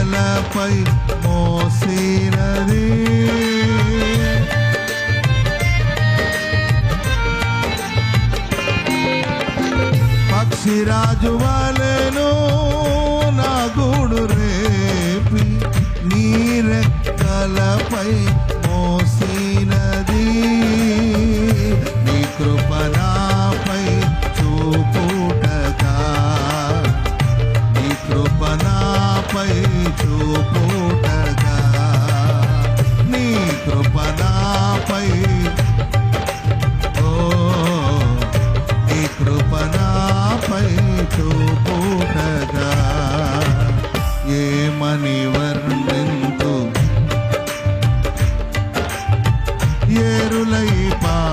తలపై మోసినది. పక్షిరాజు వలెను నా గూడు రేపి నీరెక్కలపై మోసినది. నాపై చూపుటగా. నీ కృప నాపై. ఓ నీ కృప ఏరులై పా